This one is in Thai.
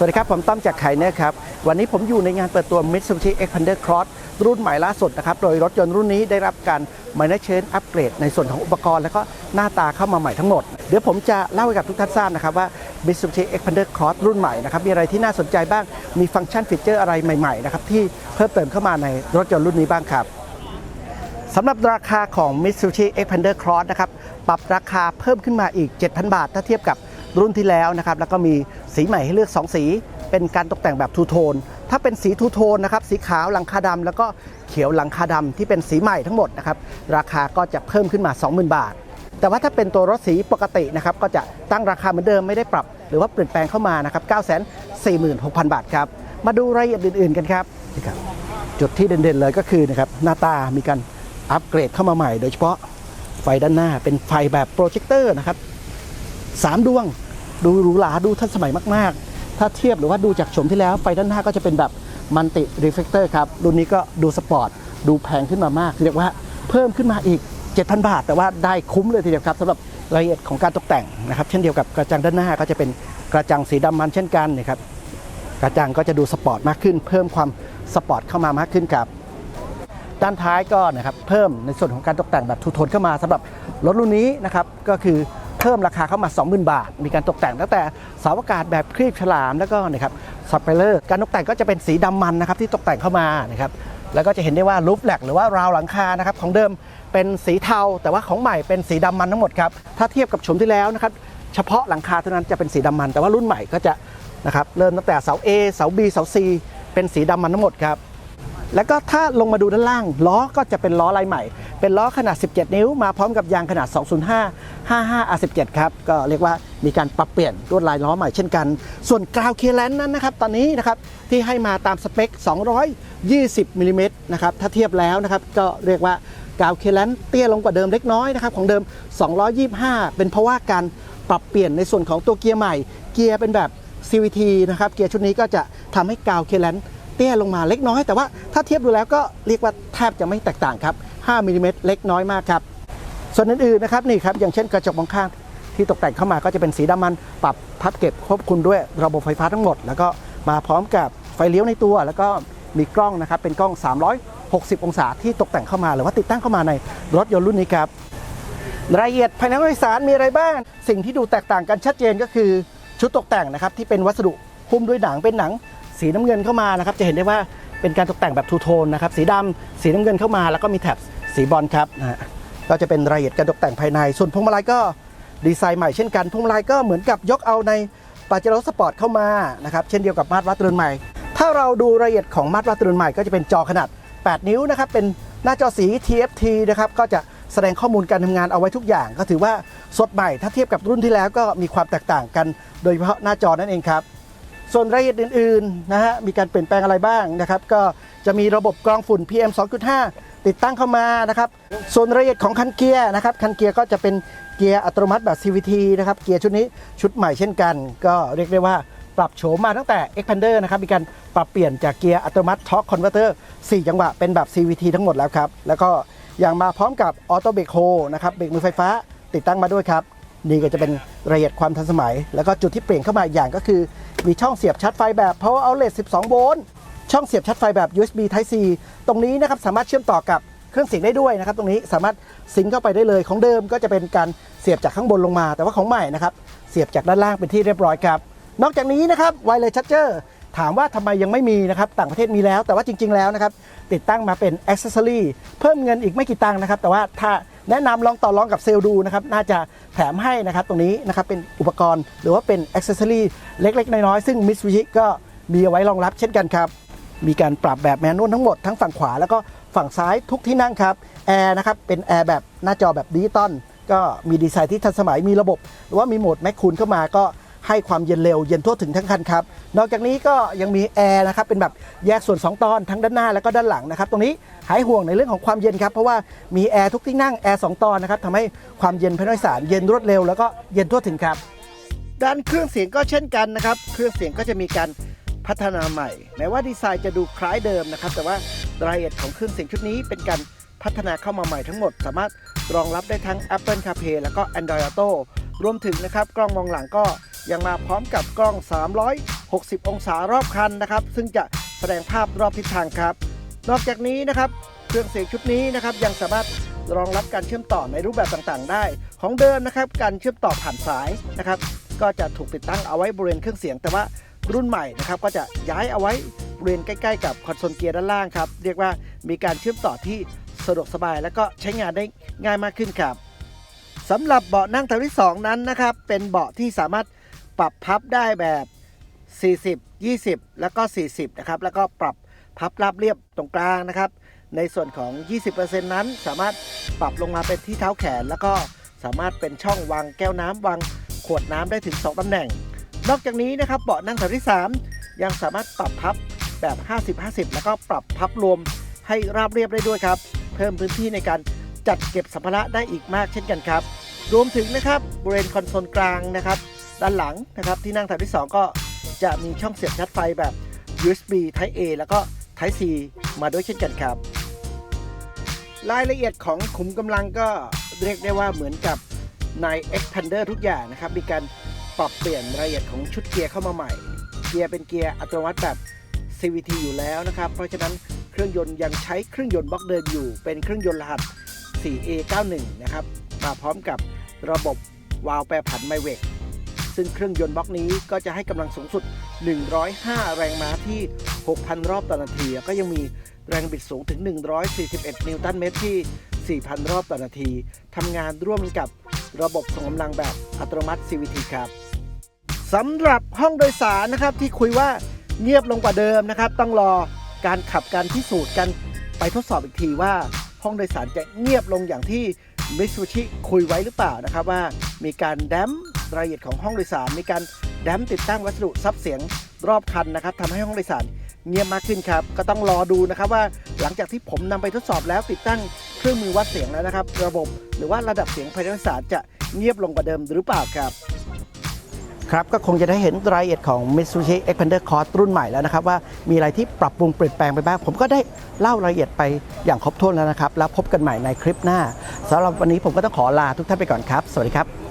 สวัสดีครับ ผมต้อมจากไข่เนี่ครับ วันนี้ผมอยู่ในงานเปิดตัว Mitsubishi Xpander Cross รุ่นใหม่ล่าสุดนะครับ โดยรถยนต์รุ่นนี้ได้รับการ minor change upgrade ในส่วนของอุปกรณ์ และก็หน้าตาเข้ามาใหม่ทั้งหมด เดี๋ยวผมจะเล่าให้กับทุกท่านทราบนะครับว่า Mitsubishi Xpander Cross รุ่นใหม่นะครับ มีอะไรที่น่าสนใจบ้างมีฟังก์ชันฟีเจอร์อะไรใหม่ๆนะครับที่เพิ่มเติมเข้ามาในรถยนต์รุ่นนี้บ้างครับสำหรับราคาของ Mitsubishi Xpander Cross นะครับปรับราคาเพิ่มขึ้นมาอีก 7,000 บาท ถ้าเทียบกับ รุ่นที่แล้วนะครับแล้วก็มีสีใหม่ให้เลือก 2 สี เป็นการตกแต่งแบบทูโทนถ้าเป็นสีทูโทนนะครับสีขาวหลังคาดำแล้วก็เขียวหลังคาดำที่เป็นสีใหม่ทั้งหมดนะครับราคาก็จะเพิ่มขึ้นมา 20,000 บาท แต่ว่าถ้าเป็นตัวรถสีปกตินะครับก็จะตั้งราคาเหมือนเดิมไม่ได้ปรับ หรือว่าเปลี่ยนแปลงเข้ามานะครับ946,000 บาทครับมาดูรายละเอียดอื่น ๆกันครับนี่ครับจุดที่เด่นๆเลยก็คือนะครับหน้าตามีการอัปเกรดเข้ามาใหม่ โดยเฉพาะไฟด้านหน้าเป็นไฟแบบโปรเจคเตอร์นะครับสามดวง ดูหรูหราดูทันสมัยมากๆ ถ้าเทียบหรือว่าดูจากชมที่แล้วไฟด้านหน้าก็จะเป็นแบบมันติรีเฟกเตอร์ครับ รุ่นนี้ก็ดูสปอร์ตดูแพงขึ้นมามาก เรียกว่าเพิ่มขึ้นมาอีก 7,000 บาท แต่ว่าได้คุ้มเลยทีเดียวครับสำหรับรายละเอียดของการตกแต่งนะครับ เช่นเดียวกับกระจังด้านหน้าก็จะเป็นกระจังสีดำมันเช่นกันนะครับกระจังก็จะดูสปอร์ตมากขึ้น เพิ่มความสปอร์ตเข้ามามากขึ้นครับด้านท้ายก็นะครับเพิ่มในส่วนของการตกแต่งแบบทูโทนเข้ามาสำหรับรถรุ่นนี้นะครับก็คือ เพิ่มราคาเข้ามา 20,000 บาท มีการตกแต่งตั้งแต่เสาอากาศแบบครีบฉลามแล้วก็นะครับสปอยเลอร์การตกแต่งก็จะเป็นสีดำมันนะครับที่ตกแต่งเข้ามานะครับแล้วก็จะเห็นได้ว่ารูฟแหลกหรือว่าราวหลังคานะครับของเดิมเป็นสีเทา แต่ว่าของใหม่เป็นสีดำมันทั้งหมดครับถ้าเทียบกับชมที่แล้วนะครับเฉพาะหลังคาเท่านั้นจะเป็นสีดำมัน แต่ว่ารุ่นใหม่ก็จะนะครับเริ่มตั้งแต่เสา A เสา B เสา C เป็นสีดำมันทั้งหมดครับ แล้วก็ถ้าลงมาดูด้านล่าง ล้อก็จะเป็นล้อลายใหม่ เป็นล้อขนาด 17 นิ้ว มาพร้อมกับยางขนาด 205 55 R17 ครับ ก็เรียกว่ามีการปรับเปลี่ยนลวดลายล้อใหม่เช่นกัน ส่วนกราวเคลียร์แลนนั้นนะครับ ตอนนี้นะครับที่ให้มาตามสเปค 220มิลลิเมตรนะครับ ถ้าเทียบแล้วนะครับ ก็เรียกว่ากราวเคลียร์แลนเตี้ยลงกว่าเดิมเล็กน้อยนะครับ ของเดิม 225 เป็นเพราะว่าการปรับเปลี่ยนในส่วนของตัวเกียร์ใหม่ เกียร์เป็นแบบ CVT นะครับ เกียร์ชุดนี้ก็จะทำให้กราวเคลียร์แลน เตี้ยลงมาเล็กน้อย แต่ว่าถ้าเทียบดูแล้วก็เรียกว่าแทบจะไม่แตกต่างครับ 5มิลลิเมตรเล็กน้อยมากครับ ส่วนอื่นๆนะครับนี่ครับอย่างเช่นกระจกมองข้างที่ตกแต่งเข้ามาก็จะเป็นสีดำมันปรับพับเก็บควบคุมด้วยระบบไฟฟ้าทั้งหมด แล้วก็มาพร้อมกับไฟเลี้ยวในตัว แล้วก็มีกล้องนะครับเป็นกล้อง 360 องศาที่ตกแต่งเข้ามา หรือว่าติดตั้งเข้ามาในรถยนต์รุ่นนี้ครับรายละเอียดภายในรถโดยสารมีอะไรบ้าง สิ่งที่ดูแตกต่างกันชัดเจนก็คือชุดตกแต่งนะครับที่เป็นวัสดุหุ้มด้วยหนังเป็นหนัง สีน้ำเงินเข้ามานะครับจะเห็นได้ว่าเป็นการตกแต่งแบบทูโทนนะครับสีดำสีน้ำเงินเข้ามา แล้วก็มีแถบสีบอลครับนะฮะก็จะเป็นรายละเอียดการตกแต่งภายในส่วนพวงมาลัยก็ดีไซน์ใหม่เช่นกันพวงมาลัยก็เหมือนกับยกเอาในปาเจโร่สปอร์ตเข้ามานะครับเช่นเดียวกับมาตรวัดเรือนใหม่ ถ้าเราดูรายละเอียดของมาตรวัดเรือนใหม่ก็จะเป็นจอขนาด 8 นิ้วนะครับเป็นหน้าจอสี TFT นะครับก็จะแสดงข้อมูลการทำงานเอาไว้ทุกอย่าง ก็ถือว่าสดใหม่ถ้าเทียบกับรุ่นที่แล้วก็มีความแตกต่างกัน โดยเฉพาะหน้าจอนั่นเองครับ ส่วนรายละเอียดอื่นๆนะฮะมีการเปลี่ยนแปลงอะไรบ้างนะครับ ก็จะมีระบบกรองฝุ่น PM 2.5 ติดตั้งเข้ามานะครับส่วนรายละเอียดของคันเกียร์นะครับคันเกียร์ก็จะเป็นเกียร์อัตโนมัติแบบ CVT นะครับเกียร์ชุดนี้ชุดใหม่เช่นกัน ก็เรียกได้ว่าปรับโฉมมาตั้งแต่ Xpander นะครับมีการปรับเปลี่ยนจากเกียร์อัตโนมัติ Torque Converter 4 จังหวะเป็นแบบ CVT ทั้งหมดแล้วครับแล้วก็ย่างมาพร้อมกับออโตเบรกโฮนะครับเบรกมือไฟฟ้าติดตั้งมาด้วยครับ นี่ก็จะเป็นรายละเอียดความทันสมัย แล้วก็จุดที่เปลี่ยนเข้ามาอีกอย่างก็คือ มีช่องเสียบชาร์จไฟแบบ power outlet 12 โวลต์ช่องเสียบชาร์จไฟแบบ USB Type C ตรงนี้นะครับสามารถเชื่อมต่อกับเครื่องเสียงได้ด้วยนะครับ ตรงนี้สามารถซิงเข้าไปได้เลยของเดิมก็จะเป็นการเสียบจากข้างบนลงมา แต่ว่าของใหม่นะครับเสียบจากด้านล่างเป็นที่เรียบร้อยครับนอกจากนี้นะครับ Wireless Charger ถามว่าทำไมยังไม่มีนะครับต่างประเทศมีแล้ว แต่ว่าจริง ๆแล้วนะครับติดตั้งมาเป็น Accessory เพิ่มเงินอีกไม่กี่ตังค์นะครับ แต่ว่าถ้า แนะนำลองต่อรองกับเซลล์ดูนะครับน่าจะแถมให้นะครับตรงนี้นะครับเป็นอุปกรณ์หรือว่าเป็นอ็อกเซอรี่เล็กๆ น้อยๆ ซึ่งมิสวิชิก็มีเอาไว้รองรับเช่นกันครับมีการปรับแบบแมนนวลทั้งหมดทั้งฝั่งขวาแล้วก็ฝั่งซ้ายทุกที่นั่งครับแอร์นะครับเป็นแอร์แบบหน้าจอแบบดิจิตอลก็มีดีไซน์ที่ทันสมัยมีระบบ หรือว่ามีโหมดแมคคูลเข้ามาก็ ให้ความเย็นเร็วเย็นทั่วถึงทั้งคันครับ นอกจากนี้ก็ยังมีแอร์นะครับเป็นแบบแยกส่วน 2 ตอนทั้งด้านหน้าแล้วก็ด้านหลังนะครับ ตรงนี้หายห่วงในเรื่องของความเย็นครับ เพราะว่ามีแอร์ทุกที่นั่งแอร์สองตอนนะครับทำให้ความเย็นภายในโดยสารเย็นรวดเร็วแล้วก็เย็นทั่วถึงครับ ด้านเครื่องเสียงก็เช่นกันนะครับ เครื่องเสียงก็จะมีการพัฒนาใหม่ แม้ว่าดีไซน์จะดูคล้ายเดิมนะครับ แต่ว่ารายละเอียดของเครื่องเสียงชุดนี้เป็นการพัฒนาเข้ามาใหม่ทั้งหมด สามารถรองรับได้ทั้ง Apple CarPlay แล้วก็ Android Auto รวมถึงนะครับกล้องมองหลังก็ ยังมาพร้อมกับกล้อง 360 องศารอบคันนะครับ ซึ่งจะแสดงภาพรอบทิศทางครับ นอกจากนี้นะครับ เครื่องเสียงชุดนี้นะครับยังสามารถรองรับการเชื่อมต่อในรูปแบบต่างๆ ได้ ของเดิมนะครับการเชื่อมต่อผ่านสายนะครับ ก็จะถูกติดตั้งเอาไว้บริเวณเครื่องเสียง แต่ว่ารุ่นใหม่นะครับก็จะย้ายเอาไว้บริเวณใกล้ๆ กับคอนโซลเกียร์ด้านล่างครับเรียกว่ามีการเชื่อมต่อที่สะดวกสบาย และก็ใช้งานได้ง่ายมากขึ้นครับสำหรับเบาะนั่งแถวที่ 2 นั้นนะครับ เป็นเบาะที่สามารถ ปรับพับได้แบบ 40 20 แล้วก็ 40 นะครับ แล้วก็ปรับพับราบเรียบตรงกลางนะครับ ในส่วนของ 20%นั้นสามารถปรับลงมาเป็นที่เท้าแขน แล้วก็สามารถเป็นช่องวางแก้วน้ำวางขวดน้ำได้ถึง 2ตำแหน่ง นอกจากนี้นะครับเบาะนั่งแถวที่ 3 ยังสามารถปรับพับแบบ 50-50 แล้วก็ปรับพับรวมให้ราบเรียบได้ด้วยครับ เพิ่มพื้นที่ในการจัดเก็บสัมภาระได้อีกมากเช่นกันครับ รวมถึงนะครับบริเวณคอนโซลกลางนะครับ ด้านหลังนะครับ ที่นั่งแถวที่ 2 ก็จะมีช่องเสียบชาร์จไฟแบบ USB Type A แล้วก็ Type C มาด้วยเช่นกันครับ รายละเอียดของขุมกำลังก็เรียกได้ว่าเหมือนกับใน Expander ทุกอย่างนะครับ มีการปรับเปลี่ยนรายละเอียดของชุดเกียร์เข้ามาใหม่ เกียร์เป็นเกียร์อัตโนมัติแบบ CVT อยู่แล้วนะครับ เพราะฉะนั้นเครื่องยนต์ยังใช้เครื่องยนต์บล็อกเดิมอยู่ เป็นเครื่องยนต์รหัส 4A91 นะครับ มาพร้อมกับระบบวาล์วแปรผันไมเวก ซึ่งเครื่องยนต์บล็อกนี้ก็จะให้กำลังสูงสุด 105 แรงม้าที่ 6,000 รอบต่อนาที ก็ยังมีแรงบิดสูงถึง 141 นิวตันเมตรที่ 4,000 รอบต่อนาทีทำงานร่วมกับระบบส่งกำลังแบบอัตโนมัติ CVT ครับสำหรับห้องโดยสารนะครับที่คุยว่าเงียบลงกว่าเดิมนะครับ ต้องรอการขับการพิสูจน์กันไปทดสอบอีกทีว่า ห้องโดยสารจะเงียบลงอย่างที่มิตซูชิคุยไว้หรือเปล่านะครับว่ามีการแดม รายละเอียดของห้องโดยสารมีการแดมติดตั้งวัสดุซับเสียงรอบคันนะครับทำให้ห้องโดยสารเงียบมากขึ้นครับ ก็ต้องรอดูนะครับว่าหลังจากที่ผมนำไปทดสอบแล้วติดตั้งเครื่องมือวัดเสียงแล้วนะครับ ระบบหรือว่าระดับเสียงภายในโดยสารจะเงียบลงกว่าเดิมหรือเปล่าครับครับก็คงจะได้เห็นรายละเอียดของ Mitsubishi Xpander Cross รุ่นใหม่แล้วนะครับ ว่ามีอะไรที่ปรับปรุงเปลี่ยนแปลงไปบ้าง ผมก็ได้เล่ารายละเอียดไปอย่างครบถ้วนแล้วนะครับ แล้วพบกันใหม่ในคลิปหน้าสำหรับวันนี้ผมก็ต้องขอลาทุกท่านไปก่อนครับ สวัสดีครับ